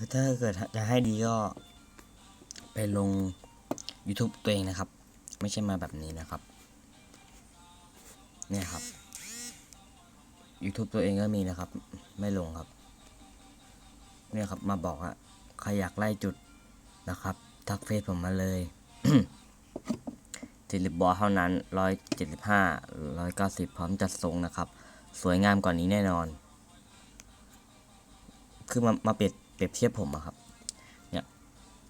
คือถ้าเกิดจะให้ดีก็ ไปลง YouTube ตัวเองนะครับ ไม่ใช่มาแบบนี้นะครับ เนี่ยครับ YouTube ตัวเองก็มีนะครับ ไม่ลงครับ เนี่ยครับมาบอกอะใครอยากไล่จุดนะครับ ทักเฟซผมมาเลยจิลิบบอเท่านั้นร้อยเจ็ดสิบห้าร้อยเก้าสิบพร้อมจัดทรงนะครับ สวยงามกว่านนี้แน่นอน คือมามาเปรีย เปรียบเทียบผมอะครับ เนี่ย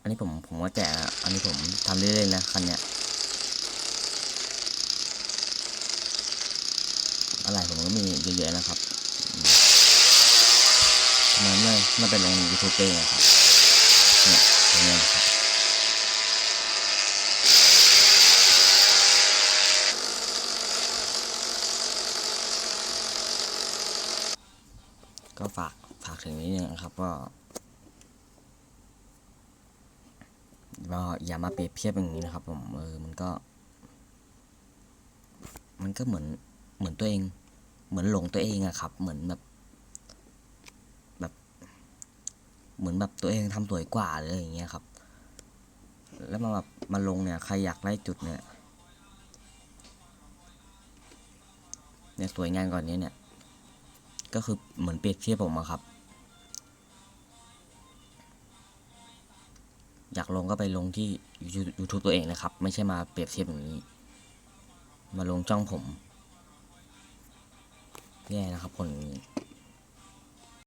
อันนี้ผมผมว่าแจกอะอันนี้ผมทำเรื่อยๆนะคันเนี้ยอะไรผมก็มีเยอะๆนะครับทำไมไม่ไม่ไปลงยูทูบเองอะครับ เนี่ยอย่างเงี้ยนะครับก็ฝากฝากถึงนี้นึงนะครับว่า ก็อย่ามาเปรียบเทียบอย่างนี้นะครับ ผมเออมันก็ มันก็เหมือนเหมือนตัวเอง เหมือนหลงตัวเองอะครับ เหมือนแบบ แบบ เหมือนแบบตัวเองทำสวยกว่าเลยอย่างเงี้ยครับ แล้วมาแบบมาลงเนี่ย ใครอยากไล่จุดเนี่ยเนี่ยสวยงานก่อนนี้เนี่ย ก็คือเหมือนเปรียบเทียบผมอะครับ อยากลงก็ไปลงที่ YouTube ตัวเองนะครับ ไม่ใช่มาเปรียบเทียบอย่างนี้ มาลงจ้องผม แย่นะครับคนนี้